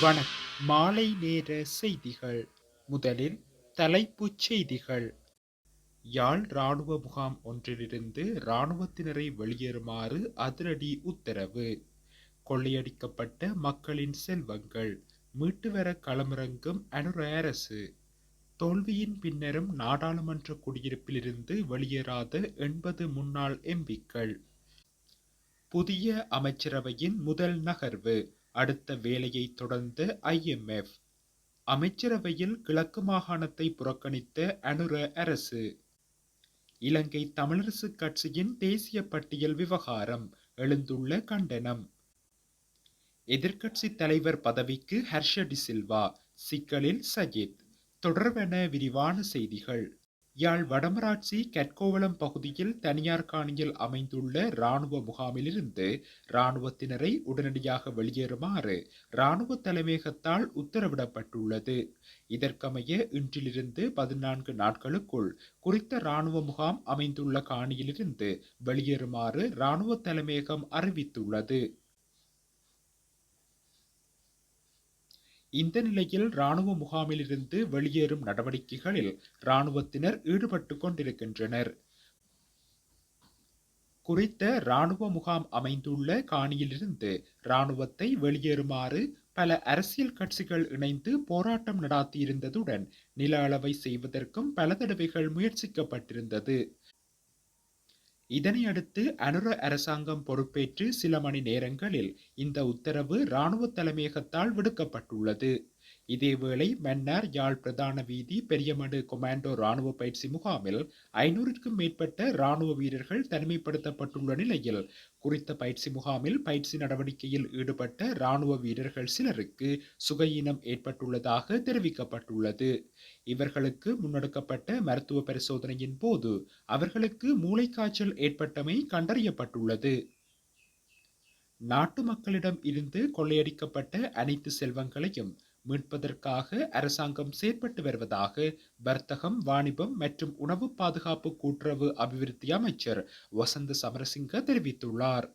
வணக்கம். மாலை நேர செய்திகள். முதலில் தலைப்புச் செய்திகள். யாழ் இராணுவ முகாம் ஒன்றிலிருந்து இராணுவத்தினரை வெளியேறுமாறு அதிரடி உத்தரவு. கொள்ளையடிக்கப்பட்ட மக்களின் செல்வங்கள். மீட்டுவர களமிறங்கும் அனுர அரசு. தோல்வியின் பின்னரும் நாடாளுமன்ற குடியிருப்பிலிருந்து வெளியேறாத எண்பது முன்னாள் எம்பிக்கள். புதிய அமைச்சரவையின் முதல் நகர்வு அடுத்த வேலையை தொடர்ந்த ஐஎம்எஃப் அமைச்சரவையில் கிழக்கு மாகாணத்தை புறக்கணித்த அனுர அரசு. இலங்கை தமிழரசு கட்சியின் தேசிய பட்டியல் விவகாரம் எழுந்துள்ள கண்டனம். எதிர்க்கட்சி தலைவர் பதவிக்கு ஹர்ஷ டிசில்வா சிக்கலில் சஜித். தொடர்பென விரிவான செய்திகள். யாழ் வடமராட்சி கற்கோவளம் பகுதியில் தனியார் காணியில் அமைந்துள்ள இராணுவ முகாமிலிருந்து இராணுவத்தினரை உடனடியாக வெளியேறுமாறு இராணுவ தலைமையகத்தால் உத்தரவிடப்பட்டுள்ளது. இதற்கமைய இன்றிலிருந்து பதினான்கு நாட்களுக்குள் குறித்த இராணுவ முகாம் அமைந்துள்ள காணியிலிருந்து வெளியேறுமாறு இராணுவ தலைமையகம் அறிவித்துள்ளது. இந்த நிலையில் இராணுவ முகாமிலிருந்து வெளியேறும் நடவடிக்கைகளில் இராணுவத்தினர் ஈடுபட்டு கொண்டிருக்கின்றனர். குறித்த இராணுவ முகாம் அமைந்துள்ள காணியிலிருந்து இராணுவத்தை வெளியேறுமாறு பல அரசியல் கட்சிகள் இணைந்து போராட்டம் நடாத்தியிருந்ததுடன் நில அளவை செய்வதற்கும் பல தடவைகள் முயற்சிக்கப்பட்டிருந்தது. இதனையடுத்து அனுர அரசாங்கம் பொறுப்பேற்று சில மணி நேரங்களில் இந்த உத்தரவு இராணுவ தலைமையகத்தால் விடுக்கப்பட்டுள்ளது. இதேவேளை மன்னார் யாழ் பிரதான வீதி பெரியமடு கொமாண்டோ ராணுவ பயிற்சி முகாமில் ஐநூறுக்கும் மேற்பட்ட ராணுவ வீரர்கள் தனிமைப்படுத்தப்பட்டுள்ள நிலையில் குறித்த பயிற்சி முகாமில் பயிற்சி நடவடிக்கையில் ஈடுபட்ட ராணுவ வீரர்கள் சிலருக்கு சுகையினம் ஏற்பட்டுள்ளதாக தெரிவிக்கப்பட்டுள்ளது. இவர்களுக்கு முன்னெடுக்கப்பட்ட மருத்துவ பரிசோதனையின் போது அவர்களுக்கு மூளைக்காய்ச்சல் ஏற்பட்டமை கண்டறியப்பட்டுள்ளது. நாட்டு மக்களிடம் இருந்து கொள்ளையடிக்கப்பட்ட அனைத்து செல்வங்களையும் மீட்பதற்காக அரசாங்கம் செயற்பட்டு வருவதாக வர்த்தகம் வாணிபம் மற்றும் உணவு பாதுகாப்பு கூட்டுறவு அபிவிருத்தி அமைச்சர் வசந்த சமரசிங்க தெரிவித்துள்ளார்.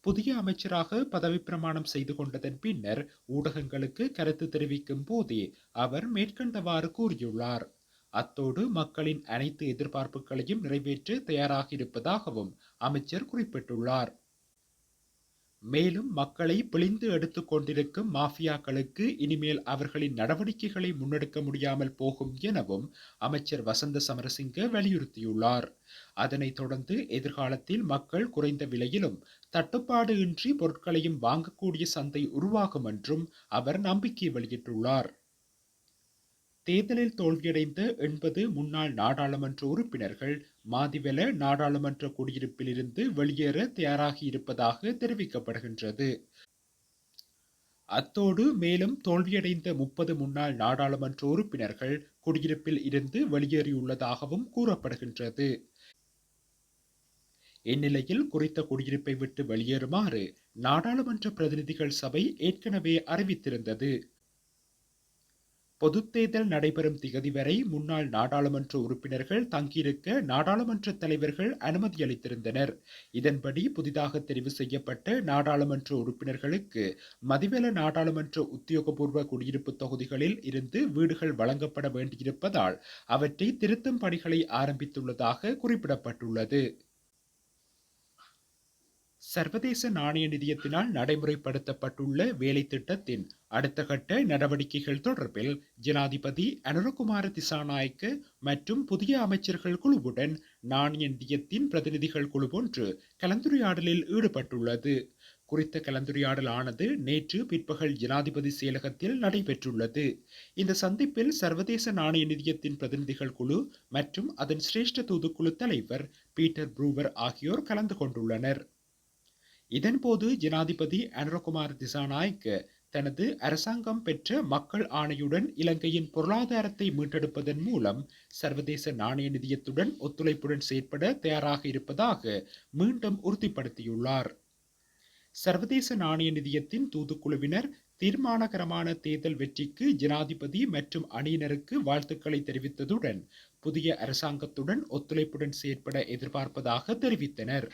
புதிய அமைச்சராக பதவி பிரமாணம் செய்து கொண்டதன் பின்னர் ஊடகங்களுக்கு கருத்து தெரிவிக்கும் போதே அவர் மேற்கண்டவாறு கூறியுள்ளார். அத்தோடு மக்களின் அனைத்து எதிர்பார்ப்புகளையும் நிறைவேற்ற தயாராக இருப்பதாகவும் அமைச்சர் குறிப்பிட்டுள்ளார். மேலும் மக்களை பிழிந்து எடுத்துக் கொண்டிருக்கும் மாஃபியாக்களுக்கு இனிமேல் அவர்களின் நடவடிக்கைகளை முன்னெடுக்க முடியாமல் போகும் எனவும் அமைச்சர் வசந்த சமரசிங்க வலியுறுத்தியுள்ளார். அதனைத் தொடர்ந்து எதிர்காலத்தில் மக்கள் குறைந்த விலையிலும் தட்டுப்பாடு இன்றி பொருட்களையும் வாங்கக்கூடிய சந்தை உருவாகும் என்றும் அவர் நம்பிக்கை வெளியிட்டுள்ளார். தேர்தலில் தோல்வியடைந்த எண்பது முன்னாள் நாடாளுமன்ற உறுப்பினர்கள் மாதிவெல நாடாளுமன்ற குடியிருப்பிலிருந்து வெளியேற தயாராகி இருப்பதாக தெரிவிக்கப்படுகின்றது. அத்தோடு மேலும் தோல்வியடைந்த முப்பது முன்னாள் நாடாளுமன்ற உறுப்பினர்கள் குடியிருப்பில் இருந்து வெளியேறியுள்ளதாகவும் கூறப்படுகின்றது. இந்நிலையில் குறித்த குடியிருப்பை விட்டு வெளியேறுமாறு நாடாளுமன்ற பிரதிநிதிகள் சபை ஏற்கனவே அறிவித்திருந்தது. பொதுத் தேர்தல் நடைபெறும் திகதி வரை முன்னாள் நாடாளுமன்ற உறுப்பினர்கள் தங்கியிருக்க நாடாளுமன்ற தலைவர்கள் அனுமதி அளித்திருந்தனர். இதன்படி புதிதாக தெரிவு செய்யப்பட்ட நாடாளுமன்ற உறுப்பினர்களுக்கு மதிவெல நாடாளுமன்ற உத்தியோகபூர்வ குடியிருப்பு தொகுதிகளில் இருந்து வீடுகள் வழங்கப்பட வேண்டியிருப்பதால் அவற்றை திருத்தும் பணிகளை ஆரம்பித்துள்ளதாக குறிப்பிடப்பட்டுள்ளது. சர்வதேச நாணய நிதியத்தினால் நடைமுறைப்படுத்தப்பட்டுள்ள வேலை திட்டத்தின் அடுத்த கட்ட நடவடிக்கைகள் தொடர்பில் ஜனாதிபதி அனுரகுமார திசாநாயக்க மற்றும் புதிய அமைச்சர்கள் குழுவுடன் நாணய நிதியத்தின் பிரதிநிதிகள் குழு ஒன்று கலந்துரையாடலில் ஈடுபட்டுள்ளது. குறித்த கலந்துரையாடல் ஆனது நேற்று பிற்பகல் ஜனாதிபதி செயலகத்தில் நடைபெற்றுள்ளது. இந்த சந்திப்பில் சர்வதேச நாணய நிதியத்தின் பிரதிநிதிகள் குழு மற்றும் அதன் சிரேஷ்ட தூதுக்குழு தலைவர் பீட்டர் ப்ரூவர் ஆகியோர் கலந்து கொண்டுள்ளனர். இதன்போது ஜனாதிபதி அனுரகுமார் திசாநாயக்க தனது அரசாங்கம் பெற்ற மக்கள் ஆணையுடன் இலங்கையின் பொருளாதாரத்தை மீட்டெடுப்பதன் மூலம் சர்வதேச நாணய நிதியத்துடன் ஒத்துழைப்புடன் செயற்பட தயாராக இருப்பதாக மீண்டும் உறுதிப்படுத்தியுள்ளார். சர்வதேச நாணய நிதியத்தின் தூதுக்குழுவினர் தீர்மானகரமான தேர்தல் வெற்றிக்கு ஜனாதிபதி மற்றும் அணியினருக்கு வாழ்த்துக்களை தெரிவித்ததுடன் புதிய அரசாங்கத்துடன் ஒத்துழைப்புடன் செயற்பட எதிர்பார்ப்பதாக தெரிவித்தனர்.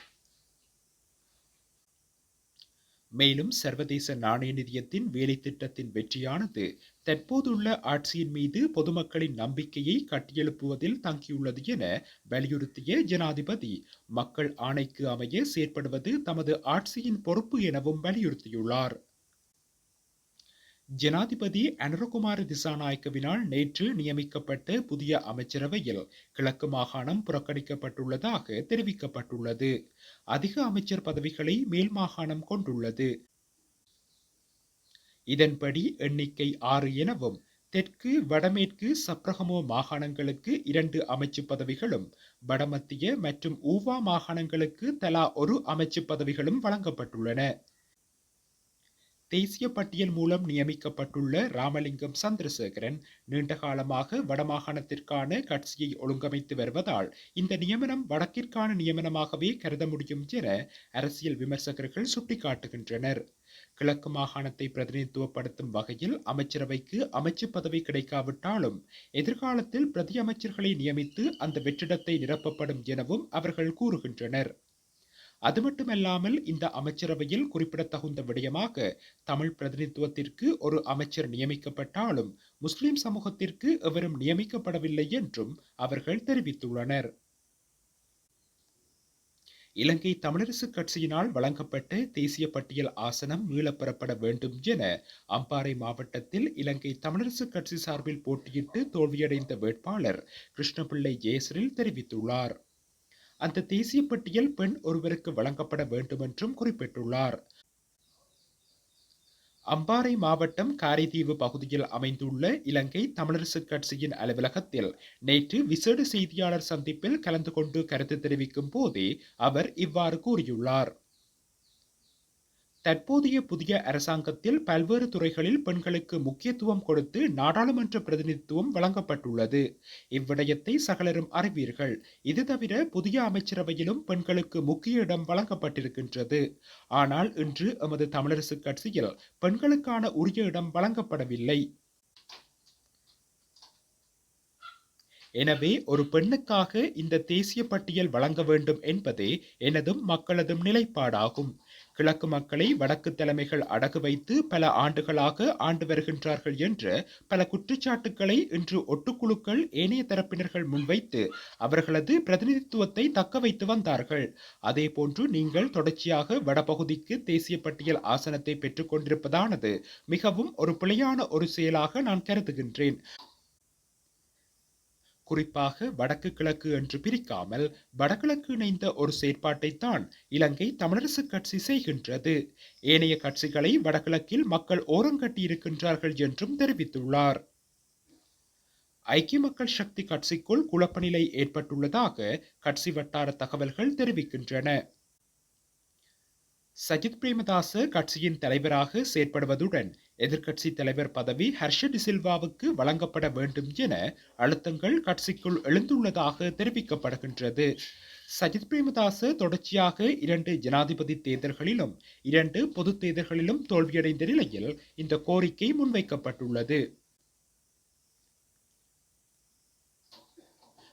மேலும் சர்வதேச நாணய நிதியத்தின் வேலை திட்டத்தின் வெற்றியானது தற்போதுள்ள ஆட்சியின் மீது பொதுமக்களின் நம்பிக்கையை கட்டியெழுப்புவதில் தங்கியுள்ளது என வலியுறுத்திய ஜனாதிபதி. மக்கள் ஆணைக்கு அமைய செயற்படுவது தமது ஆட்சியின் பொறுப்பு எனவும் வலியுறுத்தியுள்ளார். ஜனாதிபதி அனுரகுமார திசாநாயக்கவினால் நேற்று நியமிக்கப்பட்ட புதிய அமைச்சரவையில் கிழக்கு மாகாணம் புறக்கணிக்கப்பட்டுள்ளதாக தெரிவிக்கப்பட்டுள்ளது. அதிக அமைச்சர் பதவிகளை மேல் மாகாணம் கொண்டுள்ளது. இதன்படி எண்ணிக்கை ஆறு எனவும் தெற்கு வடமேற்கு சப்ரகமோ மாகாணங்களுக்கு இரண்டு அமைச்சு பதவிகளும் வடமத்திய மற்றும் ஊவா மாகாணங்களுக்கு தலா ஒரு அமைச்சு பதவிகளும் வழங்கப்பட்டுள்ளன. தேசிய பட்டியல் மூலம் நியமிக்கப்பட்டுள்ள ராமலிங்கம் சந்திரசேகரன் நீண்ட காலமாக வடமாகாணத்திற்கான கட்சியை ஒழுங்கமைத்து வருவதால் இந்த நியமனம் வடக்கிற்கான நியமனமாகவே கருத முடியும் என அரசியல் விமர்சகர்கள் சுட்டிக்காட்டுகின்றனர். கிழக்கு மாகாணத்தை பிரதிநிதித்துவப்படுத்தும் வகையில் அமைச்சரவைக்கு அமைச்சு பதவி கிடைக்காவிட்டாலும் எதிர்காலத்தில் பிரதி அமைச்சர்களை நியமித்து அந்த வெற்றிடத்தை நிரப்பப்படும் எனவும் அவர்கள் கூறுகின்றனர். அது மட்டுமல்லாமல் இந்த அமைச்சரவையில் குறிப்பிடத்தகுந்த விடயமாக தமிழ் பிரதிநிதித்துவத்திற்கு ஒரு அமைச்சர் நியமிக்கப்பட்டாலும் முஸ்லிம் சமூகத்திற்கு எவரும் நியமிக்கப்படவில்லை என்றும் அவர்கள் தெரிவித்துள்ளனர். இலங்கை தமிழரசு கட்சியினால் வழங்கப்பட்ட தேசிய பட்டியல் ஆசனம் மீளப்பெறப்பட வேண்டும் என அம்பாறை மாவட்டத்தில் இலங்கை தமிழரசு கட்சி சார்பில் போட்டியிட்டு தோல்வியடைந்த வேட்பாளர் கிருஷ்ணபிள்ளை ஜெயஸ்ரில் தெரிவித்துள்ளார். அந்த தேசிய பட்டியல் பெண் ஒருவருக்கு வழங்கப்பட வேண்டும் என்றும் குறிப்பிட்டுள்ளார். அம்பாறை மாவட்டம் காரைதீவு பகுதியில் அமைந்துள்ள இலங்கை தமிழரசு கட்சியின் அலுவலகத்தில் நேற்று விசேட செய்தியாளர் சந்திப்பில் கலந்து கொண்டு கருத்து தெரிவிக்கும் போதே அவர் இவ்வாறு கூறியுள்ளார். தற்போதைய புதிய அரசாங்கத்தில் பல்வேறு துறைகளில் பெண்களுக்கு முக்கியத்துவம் கொடுத்து நாடாளுமன்ற பிரதிநிதித்துவம் வழங்கப்பட்டுள்ளது. இவ்விடயத்தை சகலரும் அறிவீர்கள். இது தவிர புதிய அமைச்சரவையிலும் பெண்களுக்கு முக்கிய இடம் வழங்கப்பட்டிருக்கின்றது. ஆனால் இன்று எமது தமிழரசு கட்சியில் பெண்களுக்கான உரிய இடம் வழங்கப்படவில்லை. எனவே ஒரு பெண்ணுக்காக இந்த தேசிய பட்டியல் வழங்க வேண்டும் என்பதே எனதும் மக்களதும் நிலைப்பாடாகும். கிழக்கு மக்களை வடக்கு தலைமைகள் அடகு வைத்து பல ஆண்டுகளாக ஆண்டு வருகின்றார்கள் என்ற பல குற்றச்சாட்டுக்களை இன்று ஒட்டுக்குழுக்கள் ஏனைய தரப்பினர்கள் முன்வைத்து அவர்களது பிரதிநிதித்துவத்தை தக்க வைத்து வந்தார்கள். அதே போன்று நீங்கள் தொடர்ச்சியாக வடபகுதிக்கு தேசிய பட்டியல் ஆசனத்தை பெற்றுக் கொண்டிருப்பதானது மிகவும் ஒரு பிழையான ஒரு செயலாக நான் கருதுகின்றேன். குறிப்பாக வடக்கு கிழக்கு என்று பிரிக்காமல் வடகிழக்கு இணைந்த ஒரு செயற்பாட்டை தான் இலங்கை தமிழரசு கட்சி செய்கின்றது. ஏனைய கட்சிகளை வடகிழக்கில் மக்கள் ஓரங்கட்டியிருக்கின்றார்கள் என்றும் தெரிவித்துள்ளார். ஐக்கிய மக்கள் சக்தி கட்சிக்குள் குழப்பநிலை ஏற்பட்டுள்ளதாக கட்சி வட்டார தகவல்கள் தெரிவிக்கின்றன. சஜித் பிரேமதாச கட்சியின் தலைவராக செயற்படுவதுடன் எதிர்க்கட்சி தலைவர் பதவி ஹர்ஷ சில்வாவுக்கு வழங்கப்பட வேண்டும் என அழுத்தங்கள் கட்சிக்குள் எழுந்துள்ளதாக தெரிவிக்கப்படுகின்றது. சஜித் பிரேமதாச தொடர்ச்சியாக இரண்டு ஜனாதிபதி தேர்தல்களிலும் இரண்டு பொது தேர்தல்களிலும் தோல்வியடைந்த நிலையில் இந்த கோரிக்கை முன்வைக்கப்பட்டுள்ளது.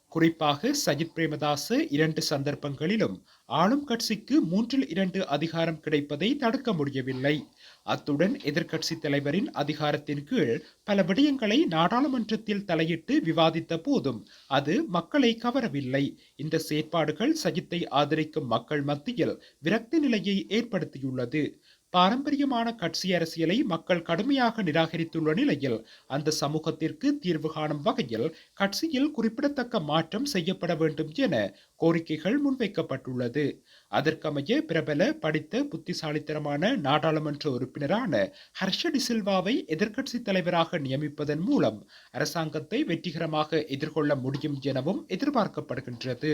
குறிப்பாக சஜித் பிரேமதாச இரண்டு சந்தர்ப்பங்களிலும் ஆளும் கட்சிக்கு மூன்றில் இரண்டு அதிகாரம் கிடைப்பதை தடுக்க முடியவில்லை. அத்துடன் எதிர்க்கட்சி தலைவரின் அதிகாரத்தின் கீழ் பல விடயங்களை நாடாளுமன்றத்தில் தலையிட்டு விவாதித்த போதும் அது மக்களை கவரவில்லை. இந்த செயற்பாடுகள் சஜித்தை ஆதரிக்கும் மக்கள் மத்தியில் விரக்தி நிலையை ஏற்படுத்தியுள்ளது. பாரம்பரியமான கட்சி அரசியலை மக்கள் கடுமையாக நிராகரித்துள்ள நிலையில் அந்த சமூகத்திற்கு தீர்வு காணும் வகையில் கட்சியில் குறிப்பிடத்தக்க மாற்றம் செய்யப்பட வேண்டும் என கோரிக்கைகள் முன்வைக்கப்பட்டுள்ளது. அதற்கமைய பிரபல படித்த புத்திசாலித்தனமான நாடாளுமன்ற உறுப்பினரான ஹர்ஷ டிசில்வாவை எதிர்க்கட்சி தலைவராக நியமிப்பதன் மூலம் அரசாங்கத்தை வெற்றிகரமாக எதிர்கொள்ள முடியும் எனவும் எதிர்பார்க்கப்படுகின்றது.